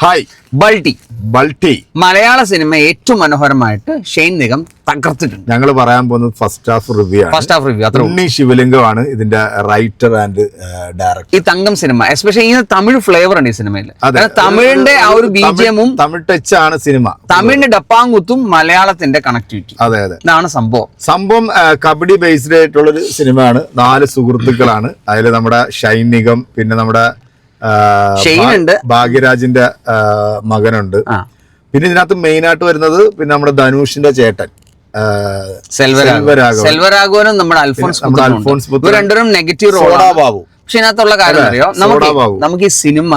Hi. Balti. Balti. മലയാള cinema ഏറ്റവും മനോഹരമായിട്ട് Shane Nigam തകർത്തിട്ടുണ്ട്. ഞങ്ങൾ പറയാൻ പോകുന്നത് ഫസ്റ്റ് ഹാഫ് റിവ്യൂ ആണ്. ഫസ്റ്റ് ഹാഫ് റിവ്യൂ അത്ര ഉണ്ണി ശിവലിംഗമാണ് ഇതിന്റെ റൈറ്റർ ആൻഡ് ഡയറക്ടർ ഈ തങ്കം സിനിമ എസ്പെഷ്യലി ഈ തമിഴ് ഫ്ലേവർ ഉണ്ട് ഈ സിനിമയിൽ തമിഴിന്റെ ആ ഒരു ബീജിയമും തമിഴ് ടച്ച് ആണ് സിനിമ. തമിഴിന്റെ ഡപ്പാങ്കുത്തും മലയാളത്തിന്റെ കണക്ടിവിറ്റി അതെ അതെ. ഇതാണ് സംഭവം. സംഭവം കബഡി ബേസ്ഡ് ആയിട്ടുള്ള ഒരു സിനിമയാണ്. നാല് സുഹൃത്തുക്കളാണ്. അതിൽ നമ്മുടെ ഷൈൻ നിഗം പിന്നെ നമ്മുടെ. ഭാഗ്യരാജിന്റെ മകനുണ്ട്. പിന്നെ ഇതിനകത്ത് മെയിൻ ആയിട്ട് വരുന്നത് പിന്നെ നമ്മുടെ ധനുഷിന്റെ ചേട്ടൻ. സെൽവരാഘവനും നമ്മുടെ അൽഫോൺസ് അൽഫോൺസ് രണ്ടുപേരും നെഗറ്റീവ് റോൾ സോഡാ ബാബു പക്ഷെ ഇതിനകത്തുള്ള കാര്യം അറിയോ? നമുക്ക് നമുക്ക് ഈ സിനിമ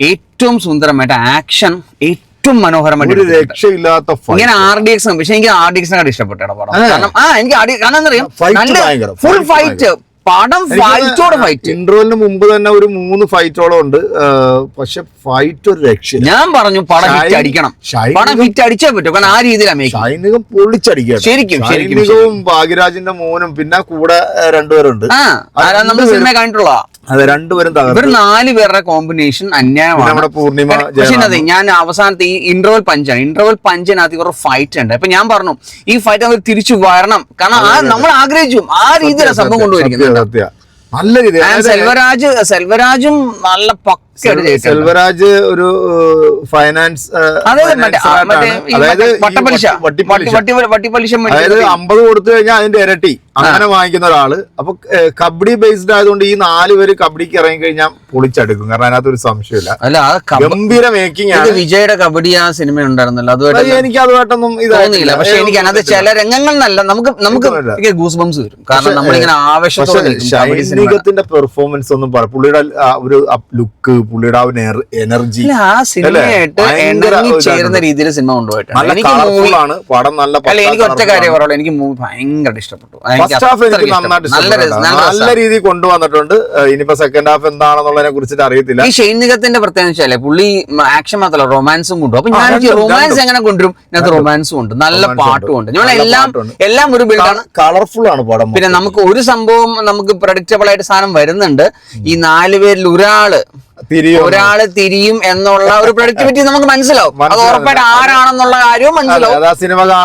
ഏറ്റവും സുന്ദരമായിട്ട് ആക്ഷൻ ഏറ്റവും മനോഹരമായിട്ട്. രക്ഷയില്ലാത്ത. ഇങ്ങനെ ആർ ഡി എക്സ് പക്ഷെ എനിക്ക് ആർ ഡി എക്സിനെ ഇഷ്ടപ്പെട്ട. കാരണം ആ എനിക്ക് കാരണം എന്നറിയാം. ഫുൾ ഫൈറ്റ് പടം ഫൈറ്റോട് ഫൈറ്റ് ഇൻട്രോലിന് മുമ്പ് തന്നെ ഒരു മൂന്ന് ഫൈറ്റോളം ഉണ്ട്. പക്ഷെ ഫൈറ്റ് ഒരു രക്ഷ ഞാൻ പറഞ്ഞു പടം ഹിറ്റ് അടിക്കണം. പടം ഹിറ്റ് അടിച്ചേ പറ്റും. കാരണം ആ രീതിയിലാണ് സൈനികം പൊളിച്ചടിക്കുക ശരിക്കും, ശരിക്കും, സൈനികവും ഭാഗ്യരാജിന്റെ മോനും പിന്നെ കൂടെ രണ്ടുപേരുണ്ട്. നമ്മൾ സിനിമ കണ്ടിട്ടുള്ള അതെ രണ്ടുപേരും ഇവർ നാല് പേരുടെ കോമ്പിനേഷൻ അന്യായമാണ്. നമ്മുടെ പൂർണിമ പക്ഷേ അതെ ഞാൻ അവസാനത്തെ ഈ ഇന്റർവൽ പഞ്ചാണ് ഇന്റർവൽ പഞ്ചിനകത്ത് ഇവരുടെ ഫൈറ്റ് ഉണ്ട്. അപ്പൊ ഞാൻ പറഞ്ഞു ഈ ഫൈറ്റ് അവർ തിരിച്ചു വരണം. കാരണം ആ നമ്മൾ ആഗ്രഹിച്ചു. ആ രീതിയിലാണ് സംഭവം കൊണ്ടുപോയിരിക്കുന്നത്. നല്ല സെൽവരാജ് സെൽവരാജും നല്ല ചെയ്തിട്ടുണ്ട് സെൽവരാജ് ഒരു ഫൈനാൻസ് അതായത് വട്ടപ്പലിശ. വട്ടിപ്പലിശ. അമ്പത് കൊടുത്തു കഴിഞ്ഞാൽ അതിന്റെ ഇരട്ടി. അങ്ങനെ വാങ്ങിക്കുന്ന ഒരാൾ. അപ്പൊ കബഡി ബേസ്ഡ് ആയതുകൊണ്ട് ഈ നാല് പേര് കബഡിക്ക് ഇറങ്ങി കഴിഞ്ഞാൽ പൊളിച്ചെടുക്കും. കാരണം അതിനകത്ത് ഒരു സംശയമില്ല അല്ല ഗംഭീര മേക്കിംഗ് ആണ്. വിജയുടെ കബഡി ആ സിനിമ ഉണ്ടായിരുന്നല്ലോ. അതുമായിട്ട് അത് എനിക്ക് അതുമായിട്ടൊന്നും തോന്നിയില്ല. പക്ഷെ എനിക്ക് അതിനകത്ത് ചില രംഗങ്ങൾ നല്ല നമുക്ക് നമുക്ക്. ഗൂസ് ബംസ് വരും. കാരണം നമ്മളിങ്ങനെ ആവേശത്തോടെ ഷൈനികത്തിന്റെ പെർഫോമൻസ് ഒന്നും പറ പുള്ളിയുടെ ഒരു ലുക്ക് പുള്ളിയുടെ ആ ഒരു എനർജി ആ സിനിമയായിട്ട് ഇണങ്ങി. ചേരുന്ന രീതിയിൽ സിനിമ കൊണ്ടുപോയിട്ടാണ്. നല്ല എനിക്ക് കളർഫുൾ ആണ്. പടം നല്ല അല്ല എനിക്ക് ഒറ്റ കാര്യം പറയുള്ളൂ എനിക്ക് മൂവി ഭയങ്കര ഇഷ്ടപ്പെട്ടു. എനിക്ക് ഫസ്റ്റ് ഹാഫ് എനിക്ക് അത്രയ്ക്ക് നന്നായിട്ട് ഇഷ്ടപ്പെട്ടു. നല്ല രസം- നല്ല നല്ല രസം. രീതിയിൽ കൊണ്ടുവന്നിട്ടുണ്ട്. ഏഹ് ഇനിയിപ്പോ സെക്കൻഡ് ഹാഫ് എന്താണെന്നുള്ളതിനെ കുറിച്ചിട്ട് അറിയത്തില്ല. ഈ ഷെയ്നികത്തിന്റെ പ്രത്യേകത വെച്ചാലേ പുള്ളി ആക്ഷൻ മാത്രമല്ല റൊമാൻസും കൊണ്ടു അപ്പൊ ഞാൻ രണ്ടും, റൊമാൻസ് രണ്ടും. എങ്ങനെ കൊണ്ടുവരും? ഇതിനകത്ത് റൊമാൻസും ഉണ്ട്. നല്ല Romance പാട്ടും ഉണ്ട്. ഉണ്ട്. നമ്മൾ നല്ല എല്ലാം. എല്ലാം ഒരു ബിൽഡാണ് കളർഫുൾ ആണ്. പടം പിന്നെ നമുക്ക് ഒരു സംഭവം നമുക്ക് പ്രഡിക്റ്റബിൾ ആയിട്ട് സാധനം വരുന്നുണ്ട്. ഈ നാല് പേരിൽ ഒരാൾ ഒരാൾ തിരിയും എന്നുള്ള ഒരു പ്രൊഡക്ടിവിറ്റി നമുക്ക് മനസ്സിലാവും അത്. ഉറപ്പായിട്ട് ആരാണെന്നുള്ള കാര്യവും മനസ്സിലാവും ആ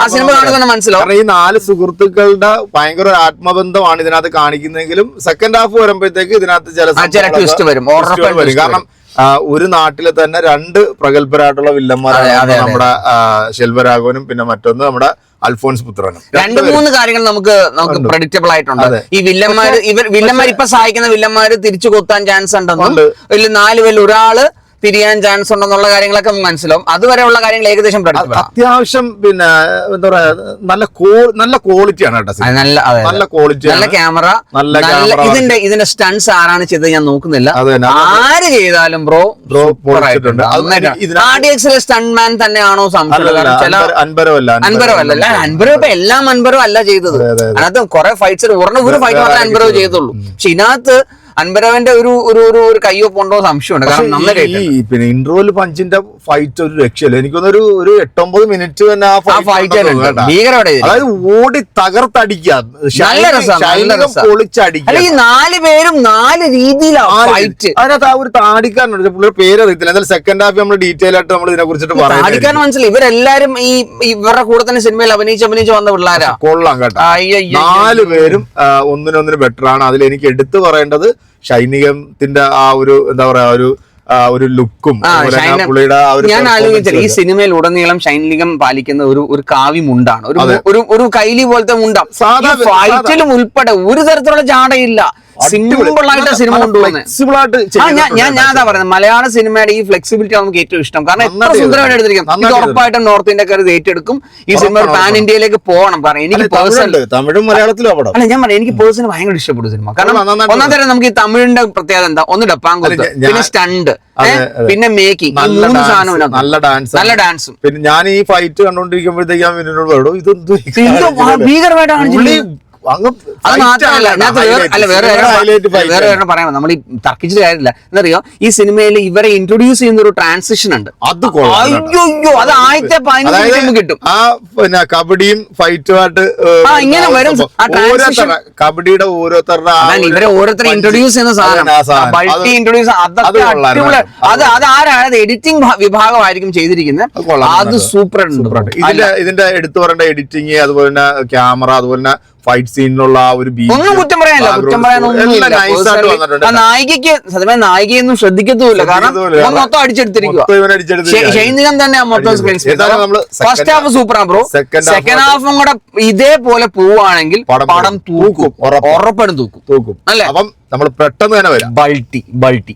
സിനിമ കാണുന്ന മനസ്സിലാവും ഈ നാല് സുഹൃത്തുക്കളുടെ ഭയങ്കര ഒരു ആത്മബന്ധമാണ് ഇതിനകത്ത് കാണിക്കുന്നതെങ്കിലും സെക്കൻഡ് ഹാഫ് വരുമ്പോഴത്തേക്ക് ഇതിനകത്ത് ചില ട്വിസ്റ്റ് വരും. വരും. കാരണം ഒരു നാട്ടിലെ തന്നെ രണ്ട് പ്രഗത്ഭരായിട്ടുള്ള വില്ലന്മാരാണ്. നമ്മുടെ ശെൽവരാഘവനും പിന്നെ മറ്റൊന്ന് നമ്മുടെ അൽഫോൺസ് പുത്രനും. രണ്ട് മൂന്ന് കാര്യങ്ങൾ നമുക്ക് നമുക്ക് പ്രഡിക്റ്റബിൾ ആയിട്ടുണ്ട്. ഈ വില്ലന്മാര് ഇവർ വില്ലന്മാർ ഇപ്പൊ സഹായിക്കുന്ന വില്ലന്മാര് തിരിച്ചു കൊത്താൻ ചാൻസ് ഉണ്ടെന്നും ഉണ്ട്. ഇതിൽ നാല് പേരിൽ ഒരാൾ തിരിയാൻ ചാൻസ് ഉണ്ടെന്നുള്ള കാര്യങ്ങളൊക്കെ മനസ്സിലാവും. അതുവരെയുള്ള കാര്യങ്ങൾ ഏകദേശം അത്യാവശ്യം പിന്നെ എന്താ പറയാ നല്ല നല്ല ക്വാളിറ്റിയാണ് കേട്ടോ നല്ല. നല്ല ക്വാളിറ്റി നല്ല ക്യാമറ നല്ല ഇതിന്റെ ഇതിന്റെ സ്റ്റൺസ് ആരാണ് ചെയ്തത് ഞാൻ നോക്കുന്നില്ല. ആര് ചെയ്താലും ബ്രോ ബ്രോ. സ്റ്റൺമാൻ ആർഡിഎക്സിലെ സ്റ്റൺ മാൻ തന്നെയാണോ സംശയം. അൻപര- അൻപരവ് ഇപ്പൊ എല്ലാം അൻപരവ് അല്ല ചെയ്തത് അതിനകത്ത് കുറെ ഫൈറ്റ്സ് ഒരു ഫൈറ്റ് മാത്രമേ അൻപരവ് ചെയ്തുള്ളൂ പക്ഷെ ഇതിനകത്ത് അൻപരവന്റെ ഒരു ഒരു ഒരു ഒരു കയ്യോ പോണ്ടോ സംശയമുണ്ട്. കാരണം നന്നായിട്ട് പിന്നെ ഇന്റർവെൽ പഞ്ചിന്റെ ഫൈറ്റ് ഒരു രക്ഷയില്ല. എനിക്കൊന്നൊരു ഒരു എട്ടൊമ്പത് മിനിറ്റ് തന്നെ ആ ഫൈറ്റ് അതായത് ഓടി തകർത്തടിക്കുക. പൊളിച്ചടിക്കുക. ഈ നാല് പേരും നാല് രീതിയിലാണ് ഫൈറ്റ് അതിനകത്ത് ആ ഒരു താടിക്കാരനുണ്ട്. പുള്ളിയുടെ പേര് അറിയത്തില്ല എന്നാൽ സെക്കൻഡ് ഹാഫ് നമ്മൾ ഡീറ്റെയിൽ ആയിട്ട് നമ്മൾ ഇതിനെ കുറിച്ചിട്ട് താടിക്കാൻ താടിക്കാരൻ മനസ്സിലായി ഇവരെല്ലാരും ഈ ഇവരുടെ കൂടെ തന്നെ സിനിമയിൽ അഭിനയിച്ച് അഭിനയിച്ച് വന്ന പിള്ളേരാ. കൊള്ളാം കേട്ടോ. നാല് പേരും ഒന്നിനൊന്നിന് ബെറ്റർ ആണ്. അതിൽ എനിക്ക് എടുത്തു പറയേണ്ടത് സൈനികത്തിന്റെ ആ ഒരു എന്താ പറയാ ഒരു ഒരു ലുക്കും പുള്ളിയുടെ ഞാൻ ആലോചിച്ചത് ഈ സിനിമയിൽ ഉടനീളം ശൈനികം പാലിക്കുന്ന ഒരു ഒരു കാവി മുണ്ടാണ്. ഒരു ഒരു കൈലി പോലത്തെ മുണ്ടാണ് ഫൈറ്റിലും ഉൾപ്പെടെ ഒരു തരത്തിലുള്ള ജാടയില്ല. സിമ്പിൾ ആയിട്ട് സിനിമ flexible ആയിട്ട് ഞാൻ ഞാൻ അതാ പറയുന്നത്. മലയാള സിനിമയുടെ ഈ ഫ്ലെക്സിബിലിറ്റി നമുക്ക് ഏറ്റവും ഇഷ്ടം. കാരണം എത്ര സുന്ദരമായിട്ട് എടുത്തിരിക്കും. ഇത് ഉറപ്പായിട്ടും നോർത്ത് ഇന്ത്യക്കാർ ഇത് ഏറ്റെടുക്കും. ഈ സിനിമ പാൻ ഇന്ത്യയിലേക്ക് പോകണം. കാരണം എനിക്ക് പേഴ്സണൽ തമിഴും മലയാളത്തിലും അല്ല ഞാൻ പറയാം. എനിക്ക് പേഴ്സണൽ ഭയങ്കര ഇഷ്ടപ്പെട്ടു സിനിമ. കാരണം ഒന്നാം തരം നമുക്ക് ഈ തമിഴിന്റെ പ്രത്യേകത എന്താ? ഒന്ന് ഡപ്പാങ്കുത്ത് പിന്നെ സ്റ്റണ്ട്. പിന്നെ മേക്കിംഗ് നല്ല മൂന്ന് സാധനം നല്ല ഡാൻസ് നല്ല ഡാൻസും പിന്നെ ഞാൻ ഈ ഫൈറ്റ് കാണിക്കുന്നത്?" ഭീകരമായിട്ടാണ് അത് മാത്രമല്ല അല്ല വേറെ. വേറെ വേറെ ആണ്. പറയാം നമ്മൾ ഈ തർക്കിച്ചിട്ട് കാര്യമില്ല. എന്നറിയോ ഈ സിനിമയിൽ ഇവരെ ഇൻട്രൊഡ്യൂസ് ചെയ്യുന്ന ഒരു ട്രാൻസിഷൻ ഉണ്ട്. അത് അയ്യോ അത് ആദ്യത്തെ പതിനഞ്ച് കിട്ടും. ആ പിന്നെ കബഡിയും ഫൈറ്റുമായിട്ട് ഇങ്ങനെ വരും. കബഡിയുടെ ഓരോരുത്തരുടെ ഇവരെ ഓരോരുത്തരെ. ഇൻട്രൊഡ്യൂസ് ചെയ്യുന്ന സാധനം. അത് ഇൻട്രൊഡ്യൂസ് അത് അതൊക്കെ. അത് അത് ആരാണ് എഡിറ്റിംഗ് വിഭാഗമായിരിക്കും ചെയ്തിരിക്കുന്നത്. അത് സൂപ്പർ. ഇതിന്റെ ഇതിന്റെ എടുത്തു പറയേണ്ട എഡിറ്റിംഗ് അതുപോലെ തന്നെ ക്യാമറ അതുപോലെ തന്നെ ഫൈറ്റ് സീനിലുള്ള ആ ഒരു ഒന്നും കുറ്റം പറയാനില്ല. കുറ്റം score പറയാനൊന്നും എല്ലാം nice ആയിട്ട് വന്നിട്ടുണ്ട് ആ നായികയ്ക്ക് സത്യമായ നായികയൊന്നും ശ്രദ്ധിക്കത്തുമില്ല. കാരണം ശ്രദ്ധിക്കത്തുമില്ല. മൊത്തം അടിച്ചെടുത്തിരിക്കുക മൊത്തം ഇവൻ അടിച്ചെടുത്തിരിക്കുകയാണ്. ഷൈനികം തന്നെ മൊത്തം സ്ക്രീൻ ഏതായാലും നമ്മൾ ഫസ്റ്റ് second ഹാഫ് സൂപ്പറാ ബ്രോ second half സെക്കൻഡ് ഹാഫും കൂടെ ഇതേപോലെ പോവുകയാണെങ്കിൽ പടം പടം തൂക്കും. തൂക്കും. ഉറപ്പാ. ഉറപ്പായിട്ടും തൂക്കും. തൂക്കും. അല്ലേ? അപ്പം നമ്മൾ പെട്ടെന്ന് തന്നെ വരാം. ബൾട്ടി ബൾട്ടി.